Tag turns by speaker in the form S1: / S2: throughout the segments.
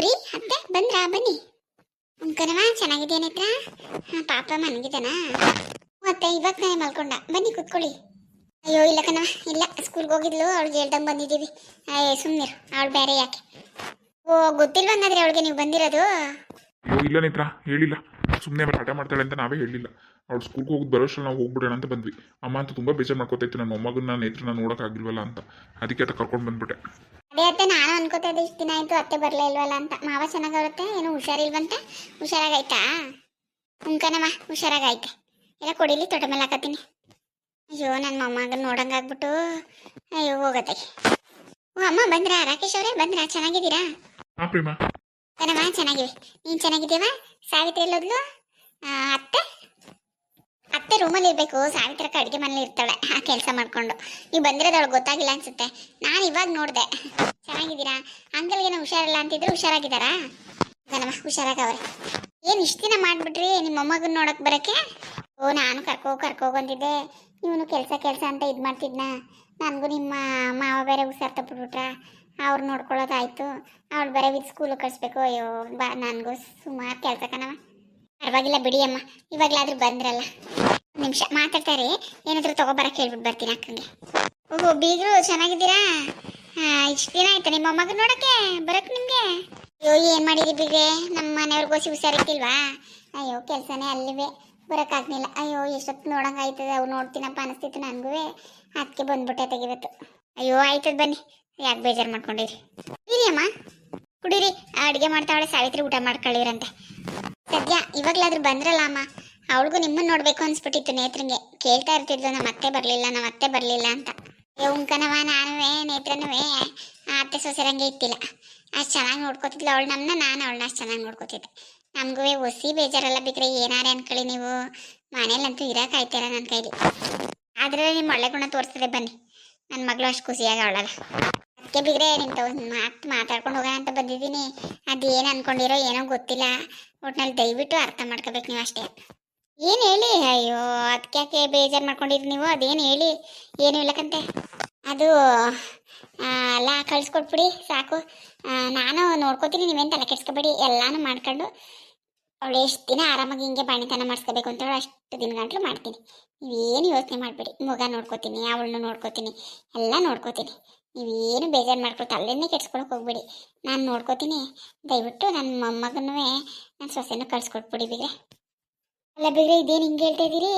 S1: ಗೌರಿ ಅತ್ತೆ ಬಂದ್ರಾ? ಬನ್ನಿ. ಉಂಕನವ ಚೆನ್ನಾಗಿದೆ ನೇತ್ರ? ಹಾಂ ಪಾಪ ಮನಗಿದಾನ ಮತ್ತೆ ಇವಾಗ ನಾನು ಮಲ್ಕೊಂಡ. ಬನ್ನಿ ಕುತ್ಕೊಳ್ಳಿ. ಅಯ್ಯೋ ಇಲ್ಲ ಕಣವ ಇಲ್ಲ. ಸ್ಕೂಲ್ಗೆ ಹೋಗಿದ್ಲು ಅವಳಿಗೆ ಹೇಳ್ದಂಗೆ ಬಂದಿದ್ದೀವಿ. ಅಯ್ಯ ಸುಮ್ಮನಿರು ಅವ್ಳು ಬೇರೆ ಯಾಕೆ? ಓ ಗೊತ್ತಿಲ್ವ ಹಂಗಾದ್ರೆ ಅವಳಿಗೆ ನೀವು ಬಂದಿರೋದು?
S2: ಅಯ್ಯೋ ಇಲ್ಲ ನೇತ್ರ ಹೇಳಿಲ್ಲ. ಸುಮ್ಮನೆ ಹಠ ಮಾಡ್ತಾಳೆ ಅಂತ ನಾವೇ ಹೇಳಿಲ್ಲ. ಅವ್ಳು ಸ್ಕೂಲ್ಗೆ ಹೋಗಿ ಬರೋಷ್ಟು ನಾವು ಹೋಗ್ಬಿಡೋಣ ಅಂತ ಬಂದ್ವಿ. ಅಮ್ಮ ಅಂತ ತುಂಬ ಬೇಜಾರು ಮಾಡ್ಕೊತೈತೆ ನನ್ನ ಮೊಮ್ಮಗನ್ನ ನೇತ್ರನ ನೋಡೋಕ್ಕಾಗಿಲ್ವಲ್ಲ ಅಂತ. ಅದಕ್ಕೆ ಅಂತ ಕರ್ಕೊಂಡು ಬಂದ್ಬಿಟ್ಟೆ.
S1: ಅದೇ ಅತ್ತೆ ನಾನು ಇಷ್ಟು ದಿನ ಆಯ್ತು ಅತ್ತೆ ಬರಲೇ ಇಲ್ವಲ್ಲ ಅಂತ. ಮಾವ ಚೆನ್ನಾಗವ್ರತ್ತೆ ಏನು ಹುಷಾರಿಲ್ವಂತೆ. ಹುಷಾರಾಗೈತಾ ಉಂಕನಮ್ಮ ಹುಷಾರಾಗೈತೆ ಎಲ್ಲ ಕೊಡಿಲಿ ತೊಟ ಮೇಲೆ ಹಾಕತ್ತೀನಿ. ಅಯ್ಯೋ ನನ್ನ ಮೊಮ್ಮಗನ ನೋಡಂಗಾಗ್ಬಿಟ್ಟು ಅಯ್ಯೋ ಹೋಗತ್ತೆ. ಓ ಅಮ್ಮ ಬಂದ್ರಾ? ರಾಕೇಶ್ ಅವರೇ ಬಂದ್ರಾ? ಚೆನ್ನಾಗಿದ್ದೀರಾ?
S2: ಹಾಂ ಪ್ರೇಮ
S1: ಕಣವ ಚೆನ್ನಾಗಿವೆ. ನೀನು ಚೆನ್ನಾಗಿದ್ದೀವ ಸಾವಿತ್ರಿ ಎಲ್ಲೋದ್ಲು? ಅತ್ತೆ? ಅತ್ತೆ ರೂಮಲ್ಲಿ ಇರಬೇಕು ಸಾವಿತ್ರಕ್ಕ ಅಡುಗೆ ಮನೇಲಿ ಇರ್ತಾಳೆ, ಆ ಕೆಲಸ ಮಾಡ್ಕೊಂಡು. ನೀವು ಬಂದಿರೋದು ಅವಳು ಗೊತ್ತಾಗಿಲ್ಲ ಅನ್ಸುತ್ತೆ. ನಾನು ಇವಾಗ ನೋಡಿದೆ. ಚೆನ್ನಾಗಿದ್ದೀರಾ? ಅಂಕಲ್ಗೇನೋ ಹುಷಾರಿಲ್ಲ ಅಂತಿದ್ರು ಹುಷಾರಾಗಿದ್ದಾರಾ? ನಮ್ಮ ಹುಷಾರಾಗವ್ರೆ. ಏನು ಇಷ್ಟು ದಿನ ಮಾಡಿಬಿಟ್ರಿ ನಿಮ್ಮ ಮೊಮ್ಮಗನ ನೋಡಕ್ ಬರೋಕ್ಕೆ? ಓ, ನಾನು ಕರ್ಕೋ ಕರ್ಕೋ ಬಂದಿದ್ದೆ. ಇವನು ಕೆಲಸ ಕೆಲಸ ಅಂತ ಇದು ಮಾಡ್ತಿದ್ನ? ನನಗೂ ನಿಮ್ಮ ಮಾವ ಬೇರೆ ಹುಷಾರು ತಪ್ಪಿಬಿಟ್ರ? ಅವ್ರು ನೋಡ್ಕೊಳ್ಳೋದಾಯ್ತು ಅವಳು ಬೇರೆ ವಿದ್ ಸ್ಕೂಲ್ ಕಳಿಸ್ಬೇಕು. ಅಯ್ಯೋ, ಬಾ, ನನಗೂ ಸುಮಾರು ಕೆಲಸ ಕಣವ ಪರವಾಗಿಲ್ಲ ಬಿಡಿ ಅಮ್ಮ. ಇವಾಗಲಾದ್ರೂ ಬಂದ್ರಲ್ಲ. ನಿಮಿಷ ಮಾತಾಡ್ತಾರೆ. ಏನಾದರೂ ತಗೊಬರಕ್ಕೆ ಹೇಳ್ಬಿಟ್ಟು ಬರ್ತೀನಿ ಅಕ್ಕಂಗೆ. ಓಹೋ, ಬೀಗರು ಚೆನ್ನಾಗಿದ್ದೀರಾ? ಇಷ್ಟು ದಿನ ಆಯ್ತಾ ನಿಮ್ಮ ಮೊಮ್ಮಗ ನೋಡಕ್ಕೆ ಬರಕ್ಕೆ ನಿಮ್ಗೆ? ಅಯ್ಯೋ, ಏನ್ ಮಾಡಿದಿ ಬೀಗ್ರೆ? ನಮ್ಮ ಮನೆಯವ್ರಿಗೋಸಿ ಹುಷಾರಿರ್ತಿಲ್ವಾ ಅಯ್ಯೋ, ಕೆಲಸನೇ ಅಲ್ಲಿವೆ. ಬರೋಕ್ಕಾಗ್ಲಿಲ್ಲ. ಅಯ್ಯೋ, ಎಷ್ಟೊತ್ತು ನೋಡಂಗಾಯ್ತದೆ ಅವ್ ನೋಡ್ತೀನಪ್ಪ ಅನಿಸ್ತಿತ್ತು ನನಗೂ ಅದಕ್ಕೆ ಬಂದ್ಬಿಟ್ಟೆ ತೆಗಿವತ್ತು ಅಯ್ಯೋ, ಆಯ್ತದ ಬನ್ನಿ. ಯಾಕೆ ಬೇಜಾರು ಮಾಡ್ಕೊಂಡಿರಿ? ಇರಿ ಅಮ್ಮ. ಕುಡೀರಿ. ಅಡುಗೆ ಮಾಡ್ತಾವಳೆ, ಸಾವಿತ್ರಿ ಊಟ ಮಾಡ್ಕೊಳ್ಳಿರಂತೆ ಸದ್ಯ ಇವಾಗ್ಲಾದ್ರೂ ಬಂದ್ರಲ್ಲ ಅಮ್ಮ. ಅವಳಿಗೂ ನಿಮ್ಮನ್ನ ನೋಡ್ಬೇಕು ಅನ್ಸ್ಬಿಟ್ಟಿತ್ತು ನೇತ್ರಂಗೆ. ಕೇಳ್ತಾ ಇರ್ತಿದ್ಲು, ನಮ್ಮ ಅತ್ತೆ ಬರಲಿಲ್ಲ, ನಮ್ಮ ಅತ್ತೆ ಬರಲಿಲ್ಲ ಅಂತ. ಉಂಕನವ ನಾನುವೇ, ನೇತ್ರನುವೇ. ಅತ್ತೆ ಸೊಸೆರಂಗೆ ಇತ್ತಿಲ್ಲ. ಅಷ್ಟು ಚೆನ್ನಾಗಿ ನೋಡ್ಕೋತಿದ್ಲು ಅವಳು ನಮ್ಮನ್ನ ನಾನು ಅವಳನ್ನ ಅಷ್ಟು ಚೆನ್ನಾಗಿ ನೋಡ್ಕೋತಿದ್ದೆ. ನಮಗೂ ಒಸಿ ಬೇಜಾರಲ್ಲ ಬಿದ್ರೆ ಏನಾರೇ ಅನ್ಕೊಳ್ಳಿ ನೀವು. ಮನೇಲಂತೂ ಇರೋಕ್ಕಾಯ್ತಿರ ನನ್ನ ಕೈಲಿ. ಆದ್ರೆ ನಿಮ್ಮ ಒಳ್ಳೆ ಗುಣ ತೋರಿಸ್ತದೆ ಬನ್ನಿ. ನನ್ನ ಮಗಳು ಅಷ್ಟು ಖುಷಿಯಾಗಿ ಅವಳಲ್ಲ. ಅದಕ್ಕೆ ಬಿಗ್ರೆ ನಿಂತ ಮಾತು ಮಾತಾಡ್ಕೊಂಡು ಹೋಗೋಣ ಅಂತ ಬಂದಿದ್ದೀನಿ. ಅದು ಏನು ಅನ್ಕೊಂಡಿರೋ ಏನೋ ಗೊತ್ತಿಲ್ಲ. ಒಟ್ನಲ್ಲಿ ದಯವಿಟ್ಟು ಅರ್ಥ ಮಾಡ್ಕೋಬೇಕು ನೀವು ಅಷ್ಟೇ. ಏನು ಹೇಳಿ? ಅಯ್ಯೋ ಅದಕ್ಕೆ ಯಾಕೆ ಬೇಜಾರು ಮಾಡ್ಕೊಂಡಿರಿ ನೀವು? ಅದೇನು ಹೇಳಿ? ಏನು ಹೇಳಕ್ಕಂತೆ ಅದು ಅಲ್ಲ, ಕಳಿಸ್ಕೊಟ್ಬಿಡಿ, ಸಾಕು. ನಾನು ನೋಡ್ಕೋತೀನಿ ನೀವೇನು ತಲೆ ಕೆಡ್ಸ್ಕೊಬೇಡಿ. ಎಲ್ಲಾನು ಮಾಡ್ಕೊಂಡು ಅವಳು ಎಷ್ಟು ದಿನ ಆರಾಮಾಗಿ ಹಿಂಗೆ ಬಾಣಿತನ ಮಾಡಿಸ್ಕೋಬೇಕು ಅಂತ ಹೇಳಿ, ಅಷ್ಟು ದಿನಗಂಟ್ಲು ಮಾಡ್ತೀನಿ. ನೀವೇನು ಯೋಚನೆ ಮಾಡಬೇಡಿ. ಮಗ ನೋಡ್ಕೋತೀನಿ, ಅವಳನ್ನು ನೋಡ್ಕೋತೀನಿ, ಎಲ್ಲ ನೋಡ್ಕೋತೀನಿ. ನೀವೇನು ಬೇಜಾರು ಮಾಡ್ಕೊಳ್ತಾ ಅಲ್ಲೇನೆ ಕೆಡ್ಸ್ಕೊಳಕ್ಕೆ ಹೋಗ್ಬಿಡಿ. ನಾನು ನೋಡ್ಕೋತೀನಿ. ದಯವಿಟ್ಟು ನನ್ನ ಮೊಮ್ಮಗನೂ ನನ್ನ ಸೊಸೆನೂ ಕಳ್ಸ್ಕೊಟ್ಬಿಡಿ ಬಿಗ್ರೆ ಅಲ್ಲ ಬಿಗ್ರೆ ಇದೇನು ಹಿಂಗೆ ಹೇಳ್ತಾ ಇದ್ದೀರಿ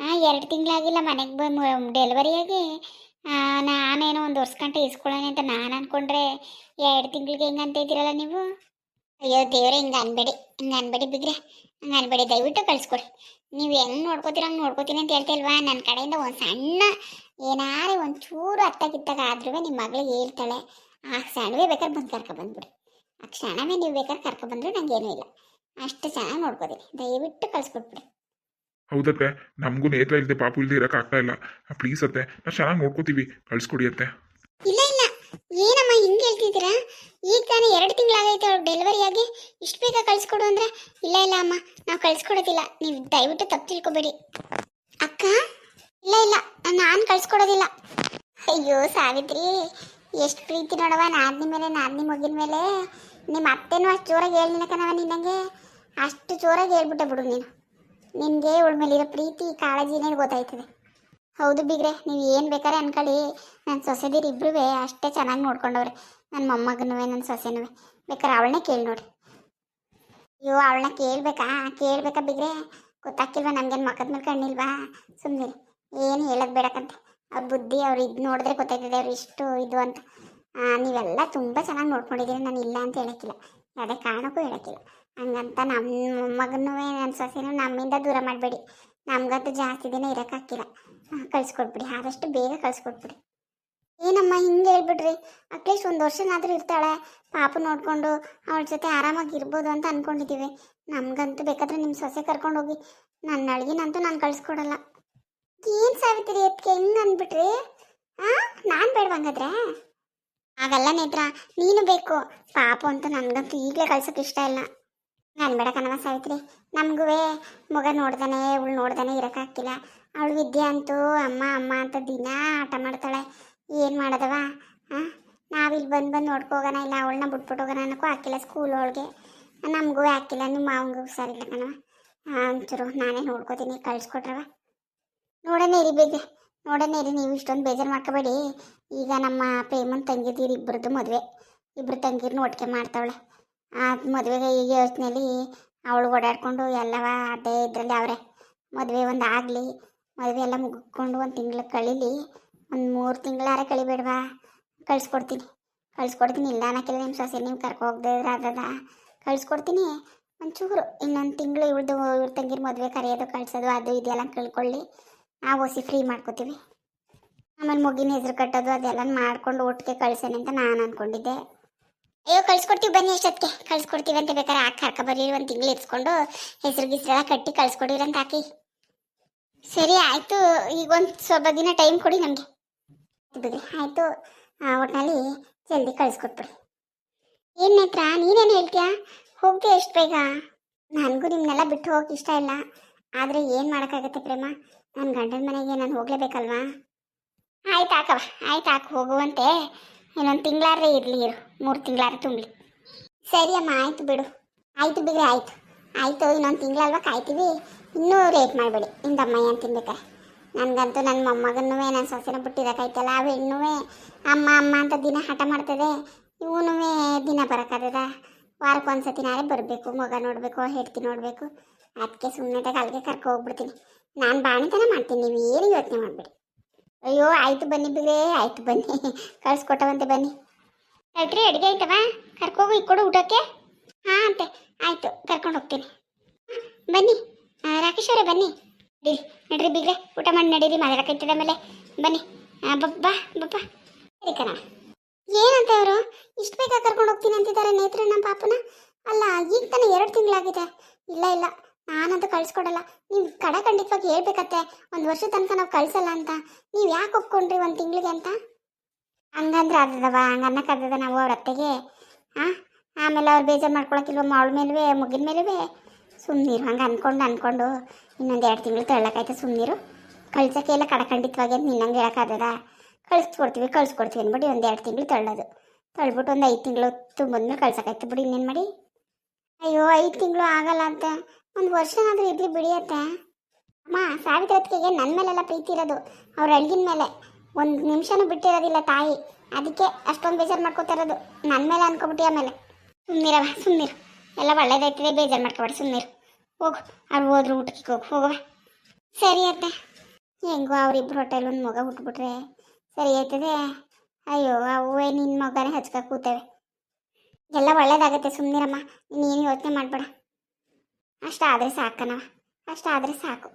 S1: ಹಾಂ, ಎರಡು ತಿಂಗಳಾಗಿಲ್ಲ ಮನೆಗೆ ಬಂದು ಡೆಲಿವರಿಯಾಗಿ ನಾನೇನೋ ಒಂದು ವರ್ಷ ಗಂಟೆ ಇಸ್ಕೊಳ್ಳೋಣ ಅಂತ ನಾನು ಅನ್ಕೊಂಡ್ರೆ ಎರಡು ತಿಂಗಳಿಗೆ ಹೆಂಗಂತ ಇದ್ದೀರಲ್ಲ ನೀವು? ಅಯ್ಯೋ ದೇವ್ರೆ ಹಿಂಗೆ ಅನ್ಬೇಡಿ ಹಿಂಗೆ ಅನ್ಬೇಡಿ ಬಿದ್ರೆ ಹಂಗೆ ಅನ್ಬೇಡಿ. ದಯವಿಟ್ಟು ಕಳಿಸ್ಕೊಡಿ. ನೀವು ಹೆಂಗೆ ನೋಡ್ಕೋತೀರ ಹಂಗೆ ನೋಡ್ಕೋತೀನಿ ಅಂತ ಹೇಳ್ತಿಲ್ವಾ ನನ್ನ ಕಡೆಯಿಂದ ಒಂದು ಸಣ್ಣ ಏನಾರೇ ಒಂಚೂರು ಅತ್ತಾಗಿತ್ತಾಗ ಆದ್ರೂ ನಿಮ್ಮ ಮಗಳಿಗೆ ಹೇಳ್ತಾಳೆ ಆ ಕ್ಷಣವೇ ಬೇಕಾದ್ರೆ ಬಂದು ಕರ್ಕೊ ಬಂದ್ಬಿಡಿ. ಆ ಕ್ಷಣವೇ ನೀವು ಬೇಕಾದ್ರೆ ಕರ್ಕೊ ಬಂದ್ರೆ ನಂಗೇನೂ ಇಲ್ಲ. ಅಷ್ಟು ಚೆನ್ನಾಗಿ ನೋಡ್ಕೋತೀನಿ ದಯವಿಟ್ಟು ಕಳಿಸ್ಕೊಟ್ಬಿಡಿ.
S2: ಹೌದತ್ತೆ ನಮಗೂ ನೇತ್ರ ಇಲ್ಲದೆ ಪಾಪು ಇಲ್ಲದೆ ಇರೋಕೆ ಆಗ್ತಾ ಇಲ್ಲ. ಪ್ಲೀಸ್ ಅತ್ತೆ ನಾವು ಚೆನ್ನಾಗಿ ನೋಡ್ಕೋತೀವಿ. ಕಳ್ಸ್ಕೊಡಿ ಅತ್ತೆ.
S1: ಇಲ್ಲ ಇಲ್ಲ ಏನಮ್ಮ ಹಿಂಗೆ ಹೇಳ್ತಿದ್ದೀರಾ? ಈಗ ತಾನೇ ಎರಡು ತಿಂಗಳಾಗೈತೆ ಅವ್ರು ಡೆಲಿವರಿ ಆಗಿ. ಇಷ್ಟು ಬೇಗ ಕಳಿಸ್ಕೊಡು ಅಂದ್ರೆ, ಇಲ್ಲ ಇಲ್ಲ, ಅಮ್ಮ, ನಾವು ಕಳಿಸ್ಕೊಡೋದಿಲ್ಲ. ನೀವು ದಯವಿಟ್ಟು ತಪ್ಪು ತಿಳ್ಕೊಬೇಡಿ. ಅಕ್ಕ? ಇಲ್ಲ ಇಲ್ಲ, ನಾನು ಕಳಿಸ್ಕೊಡೋದಿಲ್ಲ. ಅಯ್ಯೋ, ಸಾವಿತ್ರಿ, ಎಷ್ಟು ಪ್ರೀತಿ ನೋಡವ ನಾದ್ನಿ ಮೇಲೆ, ನಾದ್ನಿ ಮಗಿನ ಮೇಲೆ. ನಿಮ್ಮ ಅತ್ತೆನೂ ಅಷ್ಟು ಜೋರಾಗಿ ಹೇಳಿನ ಕಣವ ನಿನ್ನಂಗೆ ಅಷ್ಟು ಜೋರಾಗಿ ಹೇಳ್ಬಿಟ್ಟೆ ಬಿಡು ನೀನು. ನಿನಗೆ ಇವಳ ಮೇಲಿರೋ ಪ್ರೀತಿ ಕಾಳಜಿನೇ ಗೊತ್ತಾಯ್ತದೆ? ಹೌದು ಬಿಗ್ರೆ, ನೀವು ಏನು ಬೇಕಾದ್ರೆ ಅನ್ಕೊಳ್ಳಿ. ನನ್ನ ಸೊಸೆದಿರು ಇಬ್ಬರೂ ಅಷ್ಟೇ ಚೆನ್ನಾಗಿ ನೋಡ್ಕೊಂಡವ್ರೆ. ನನ್ನ ಮೊಮ್ಮಗನೂ ನನ್ನ ಸೊಸೆನೂ ಬೇಕಾದ್ರೆ ಅವಳನ್ನೇ ಕೇಳಿ ನೋಡಿ. ಅಯ್ಯೋ, ಅವಳನ್ನ ಕೇಳಬೇಕಾ? ಕೇಳಬೇಕಾ ಬಿಗ್ರೆ? ಗೊತ್ತಾಗ್ತಿಲ್ವಾ ನಮ್ಗೇನು ಮಕ್ಕದ ಮೇಲೆ ಕಣ್ಣಿಲ್ವಾ? ಸುಮ್ಮನೆ ಏನು ಹೇಳೋದು ಬೇಡಕ್ಕಂತೆ ಅವ್ರ ಬುದ್ಧಿ, ಅವ್ರು ಇದು ನೋಡಿದ್ರೆ ಗೊತ್ತಾಯ್ತದೆ ಅವ್ರು ಇಷ್ಟು ಇದು ಅಂತ. ನೀವೆಲ್ಲ ತುಂಬ ಚೆನ್ನಾಗಿ ನೋಡ್ಕೊಂಡಿದ್ದೀರಿ ನಾನು ಇಲ್ಲ ಅಂತ ಹೇಳೋಕ್ಕಿಲ್ಲ. ಯಾವುದೇ ಕಾರಣಕ್ಕೂ ಹೇಳೋಕ್ಕಿಲ್ಲ. ಹಂಗಂತ ನಮ್ಮ ಮೊಮ್ಮಗನೂ ನನ್ನ ಸೊಸೆನೂ ನಮ್ಮಿಂದ ದೂರ ಮಾಡಬೇಡಿ. ನಮ್ಗಂತೂ ಜಾಸ್ತಿ ದಿನ ಇರೋಕ್ಕಾಗಿಲ್ಲ ಕಳಿಸ್ಕೊಟ್ಬಿಡಿ ಆದಷ್ಟು ಬೇಗ ಕಳಿಸ್ಕೊಟ್ಬಿಡಿ ಏನಮ್ಮ ಹಿಂಗೆ ಹೇಳ್ಬಿಡ್ರಿ ಅಟ್ಲೀಸ್ಟ್ ಒಂದು ವರ್ಷನಾದರೂ ಇರ್ತಾಳೆ. ಪಾಪು ನೋಡಿಕೊಂಡು ಅವಳ ಜೊತೆ ಆರಾಮಾಗಿ ಇರ್ಬೋದು ಅಂತ ಅಂದ್ಕೊಂಡಿದ್ದೀವಿ ನಮಗಂತೂ ಬೇಕಾದ್ರೆ ನಿಮ್ಮ ಸೊಸೆ ಕರ್ಕೊಂಡು ಹೋಗಿ ನನ್ನ ಅಳ್ಗಿನಂತೂ ನಾನು ಕಳಿಸ್ಕೊಡಲ್ಲ. ಏನು ಸಾವಿತ್ರಿ ಎತ್ಕೆ ಹೆಂಗೆ ಅಂದ್ಬಿಟ್ರಿ? ಹಾಂ ನಾನು ಬೇಡವಂಗಾದ್ರೆ? ಹಾಗಲ್ಲ ನೇತ್ರ, ನೀನು ಬೇಕು. ಪಾಪು ಅಂತ ನನಗಂತೂ ಈಗಲೇ ಕಳ್ಸೋಕೆ ಇಷ್ಟ ಇಲ್ಲ. ನಾನು ಬೇಡ ಕಣವ ಸಾವಿತ್ರಿ. ನಮಗೂ ಮಗ ನೋಡ್ದಾನೆ ಇವಳು ನೋಡ್ದಾನೆ ಇರೋಕ್ಕಾಗ್ತಿಲ್ಲ ಅವಳು ವಿದ್ಯೆ ಅಂತೂ ಅಮ್ಮ ಅಮ್ಮ ಅಂತ ದಿನ ಆಟ ಮಾಡ್ತಾಳೆ. ಏನು ಮಾಡೋದವ ಹಾಂ ನಾವಿಲ್ಲಿ ಬಂದು ಬಂದು ನೋಡ್ಕೋಗೋಣ ಇಲ್ಲ ಅವಳನ್ನ ಬಿಟ್ಬಿಟ್ಟು ಹೋಗೋಣ ಅನ್ನೋಕ್ಕೂ ಹಾಕಿಲ್ಲ ಸ್ಕೂಲ್ ಒಳಗೆ. ನಮಗೂ ಹಾಕಿಲ್ಲ ನಿಮ್ಮ ಮಾವಂಗೂ ಹುಷಾರಿಲ್ಲ ಕಣವ ಒಂಚೂರು ನಾನೇ ನೋಡ್ಕೋತೀನಿ ಕಳ್ಸ್ಕೊಟ್ರವ ನೋಡೋಣ ಇರಿ ಬೇಜ ನೋಡೋಣ ಇರಿ, ನೀವು ಇಷ್ಟೊಂದು ಬೇಜಾರು ಮಾಡ್ಕೋಬೇಡಿ. ಈಗ ನಮ್ಮ ಪ್ರೇಮನ್ ತಂಗಿದ್ದೀರಿ ಇಬ್ಬರದ್ದು ಮದುವೆ. ಇಬ್ಬರು ತಂಗಿರ್ನ ಒಟ್ಟಿಗೆ ಮಾಡ್ತಾವಳೆ. ಆ ಮದುವೆಗೆ ಈಗ ಯೋಚನೆಯಲ್ಲಿ ಅವಳು ಓಡಾಡ್ಕೊಂಡು ಎಲ್ಲವ ಅದೇ ಇದರಲ್ಲಿ ಅವರೇ. ಮದುವೆ ಒಂದು ಆಗಲಿ, ಮದುವೆ ಎಲ್ಲ ಮುಗಿಸ್ಕೊಂಡು ಒಂದು ತಿಂಗಳು ಕಳೀಲಿ, ಒಂದು ಮೂರು ತಿಂಗಳಾರೆ ಕಳಿಬೇಡವಾ. ಕಳಿಸ್ಕೊಡ್ತೀನಿ ಕಳಿಸ್ಕೊಡ್ತೀನಿ. ಇಲ್ಲ ಅನ್ನಕ್ಕಿಲ್ಲ ನಿಮ್ಮ ಸೊಸೆ, ನೀವು ಕರ್ಕೊ ಹೋಗದೆ ಅದದ ಕಳಿಸ್ಕೊಡ್ತೀನಿ. ಒಂಚೂರು ಇನ್ನೊಂದು ತಿಂಗಳು ಇವ್ರದ್ದು ಇವ್ರ ತಂಗಿರ ಮದುವೆ ಕರೆಯೋದು, ಕಳಿಸೋದು, ಅದು ಇದೆಲ್ಲ ಕಳ್ಕೊಳ್ಳಿ. ನಾವು ಹೊಸಿ ಫ್ರೀ ಮಾಡ್ಕೋತೀವಿ. ಆಮೇಲೆ ಮಗಿನ ಹೆಸರು ಕಟ್ಟೋದು ಅದೆಲ್ಲ ಮಾಡ್ಕೊಂಡು ಒಟ್ಟಿಗೆ ಕಳ್ಸೇನೆ ಅಂತ ನಾನು ಅಂದ್ಕೊಂಡಿದ್ದೆ ಅಯ್ಯೋ, ಕಳ್ಸ್ಕೊಡ್ತೀವಿ ಬನ್ನಿ ಅಷ್ಟೊತ್ತಿಗೆ ಕಳ್ಸ್ಕೊಡ್ತೀವಿ ಅಂತ ಬೇಕಾದ್ರೆ ಹಾಕಿ ಹಾಕ ಬರ್ರಿ ಒಂದು ತಿಂಗಳು ಇರಿಸ್ಕೊಂಡು ಹೆಸರು ಗಿಸ್ರೆಲ್ಲ ಕಟ್ಟಿ ಕಳ್ಸ್ಕೊಡಿರಿ ಅಂತ ಹಾಕಿ. ಸರಿ, ಆಯಿತು. ಈಗ ಒಂದು ಸ್ವಲ್ಪ ದಿನ ಟೈಮ್ ಕೊಡಿ ನಮಗೆ. ಬಿಡ್ರಿ, ಆಯಿತು. ಒಟ್ಟಿನಲ್ಲಿ ಜಲ್ದಿ ಕಳಿಸ್ಕೊಟ್ಬಿಡಿ. ಏನು ನೇತ್ರ, ನೀನೇನು ಹೇಳ್ತೀಯಾ? ಹೋಗ್ತೀಯ ಎಷ್ಟು ಬೇಗ? ನನಗೂ ನಿಮ್ಮನ್ನೆಲ್ಲ ಬಿಟ್ಟು ಹೋಗಕ್ಕೆ ಇಷ್ಟ ಇಲ್ಲ. ಆದರೆ ಏನು ಮಾಡೋಕ್ಕಾಗತ್ತೆ ಪ್ರೇಮ? ನನ್ನ ಗಂಡನ ಮನೆಗೆ ನಾನು ಹೋಗಲೇಬೇಕಲ್ವಾ? ಆಯ್ತು ಹಾಕವ ಆಯ್ತು, ಹಾಕಿ ಹೋಗುವಂತೆ ಇನ್ನೊಂದು ತಿಂಗಳಾರ ಇರಲಿ ಇರು. ಮೂರು ತಿಂಗಳಾರ ತುಂಬಲಿ ಸರಿ ಅಮ್ಮ, ಆಯಿತು ಬಿಡು. ಆಯಿತು ಬಿಡಿ ಆಯಿತು. ಆಯಿತು, ಇನ್ನೊಂದು ತಿಂಗಳಲ್ವಾ ಕಾಯ್ತೀವಿ? ಇನ್ನೂ ರೇಟ್ ಮಾಡಬೇಡಿ. ಅಮ್ಮ ಏನು ತಿನ್ಬೇಕಾರೆ ನನಗಂತೂ ನನ್ನ ಮೊಮ್ಮಗನ್ನು ನನ್ನ ಸೊಸೆನ ಬಿಟ್ಟಿರೋಕ್ಕಾಯ್ತಲ್ಲ ಆ ಹೆಣ್ಣು ಅಮ್ಮ ಅಮ್ಮ ಅಂತ ದಿನ ಹಠ ಮಾಡ್ತದೆ. ಇವನು ದಿನ ಬರೋಕ್ಕಾಗದ ವಾರಕ್ಕೊಂದ್ಸತಿನಾರೆ ಬರಬೇಕು. ಮಗ ನೋಡಬೇಕು, ಹೆಡ್ತಿ ನೋಡಬೇಕು. ಅದಕ್ಕೆ ಸುಮ್ಮನೆ ಅಲ್ಲಿಗೆ ಕರ್ಕೊ ಹೋಗ್ಬಿಡ್ತೀನಿ. ನಾನು ಬಾಣಿತನ ಮಾಡ್ತೀನಿ, ನೀವು ಏನು ಯೋಚನೆ ಮಾಡಬೇಡಿ. ಅಯ್ಯೋ, ಆಯಿತು ಬನ್ನಿ ಬಿಗ್ರೆ ಆಯಿತು ಬನ್ನಿ. ಕಳ್ಸ್ಕೊಟ್ಟವಂತೆ ಬನ್ನಿ. ಕಟ್ರಿ ಅಡುಗೆ ಆಯ್ತವ? ಕರ್ಕೋಗು ಇಕ್ಕೊಡು ಊಟಕ್ಕೆ? ಹಾಂ, ಅಂತೆ. ಆಯಿತು, ಕರ್ಕೊಂಡು ಹೋಗ್ತೀನಿ. ಬನ್ನಿ. ರಾಕೇಶ್ ಅವರೇ, ಬನ್ನಿ. ನಡೀರಿ, ನಡ್ರಿ ಬಿಗ್ರೆ ಊಟ ಮಾಡಿ ನಡೀರಿ ಮಾತಾಡಕೈತದ ಮೇಲೆ. ಬನ್ನಿ. ಬಬ್ಬಾ ಬಬ್ಬ ಸರಿ ಕಣ. ಏನಂತೆ ಅವರು? ಇಷ್ಟು ಬೇಗ ಕರ್ಕೊಂಡು ಹೋಗ್ತೀನಿ ಅಂತಿದ್ದಾರೆ ನೇತ್ರ, ನಮ್ಮ ಪಾಪನ? ಅಲ್ಲ, ಈಗ ತಾನೇ ಎರಡು ತಿಂಗಳಾಗಿದೆ. ಇಲ್ಲ ಇಲ್ಲ. ನಾನಂತೂ ಕಳ್ಸ್ಕೊಡಲ್ಲ. ನೀವು ಕಡ ಖಂಡಿತವಾಗಿ ಹೇಳ್ಬೇಕತ್ತೆ. ಒಂದು ವರ್ಷ ತನಕ ನಾವು ಕಳ್ಸಲ್ಲ ಅಂತ. ನೀವು ಯಾಕೆ ಒಪ್ಕೊಂಡ್ರಿ ಒಂದು ತಿಂಗಳಿಗೆ ಅಂತ? ಹಂಗಂದ್ರೆ ಅದದವ ಹಂಗೆ ಅನ್ನಕ್ಕದ ನಾವು ಅವ್ರ ಅತ್ತೆಗೆ. ಹಾಂ ಆಮೇಲೆ ಅವ್ರು ಬೇಜಾರು ಮಾಡ್ಕೊಳಕ್ಕಿಲ್ವಮ್ಮ ಅವಳ ಮೇಲುವೆ ಮುಗಿದ ಮೇಲುವೆ? ಸುಮ್ಮನಿರು ಹಂಗೆ ಅಂದ್ಕೊಂಡು ಅಂದ್ಕೊಂಡು ಇನ್ನೊಂದು ಎರಡು ತಿಂಗಳು ತಳ್ಳಕೈತೆ ಸುಮ್ಮನಿರು ಕಳ್ಸೋಕ್ಕೆ ಎಲ್ಲ ಕಡಖಂಡಿತವಾಗಿ ಅಂತ ನಿನ್ನಂಗೆ ಹೇಳೋಕ್ಕಾಗದ ಕಳಿಸ್ಕೊಡ್ತೀವಿ ಕಳಿಸ್ಕೊಡ್ತೀವಿ ಅಂದ್ಬಿಟ್ಟು ಒಂದು ಎರಡು ತಿಂಗಳು ತಳ್ಳೋದು. ತಳ್ಬಿಟ್ಟು ಒಂದು ಐದು ತಿಂಗಳು ತುಂಬಿದ್ಮೇಲೆ ಕಳ್ಸೋಕ್ಕಾಯ್ತು ಬಿಡಿ ಇನ್ನೇನು ಮಾಡಿ? ಅಯ್ಯೋ, ಐದು ತಿಂಗಳು ಆಗಲ್ಲ ಅಂತ. ಒಂದು ವರ್ಷನಾದರೂ ಇರಲಿ ಬಿಡಿಯತ್ತೆ ಅಮ್ಮ ಸಾವಿತ್ರತ್ಗೆ ನನ್ನ ಮೇಲೆಲ್ಲ ಪ್ರೀತಿ ಇರೋದು. ಅವ್ರ ಅಳ್ಗಿನ ಮೇಲೆ. ಒಂದು ನಿಮಿಷನೂ ಬಿಟ್ಟಿರೋದಿಲ್ಲ ತಾಯಿ. ಅದಕ್ಕೆ ಅಷ್ಟೊಂದು ಬೇಜಾರು ಮಾಡ್ಕೋತಾ ಇರೋದು. ನನ್ನ ಮೇಲೆ ಅನ್ಕೊಬಿಟ್ಟಿ ಆಮೇಲೆ? ಸುಮ್ಮನಿರವ ಸುಮ್ಮನಿರು ಎಲ್ಲ ಒಳ್ಳೇದಾಯ್ತದೆ, ಬೇಜಾರು ಮಾಡ್ಕೊಬೇಡಿ ಸುಮ್ಮನಿರು ಹೋಗು, ಅವ್ರು ಹೋದ್ರು ಊಟಕ್ಕೆ ಹೋಗು ಹೋಗುವ ಸರಿ ಅತ್ತೆ. ಹೆಂಗೋ ಅವರಿಬ್ರು ಹೋಟೆಲ್ ಒಂದು ಮಗ ಹುಟ್ಬಿಟ್ರೆ. ಸರಿ ಆಯ್ತದೆ. ಅಯ್ಯೋ ಅವೇ ನಿನ್ನ ಮಗನೇ ಹಚ್ಕ ಕೂತೇವೆ. ಎಲ್ಲ ಒಳ್ಳೇದಾಗತ್ತೆ ಸುಮ್ಮನಿರಮ್ಮ ನೀನು ಯೋಚನೆ ಮಾಡಬೇಡ. ಅಷ್ಟಾದರೆ ಸಾಕನವ ಅಷ್ಟಾದರೆ ಸಾಕು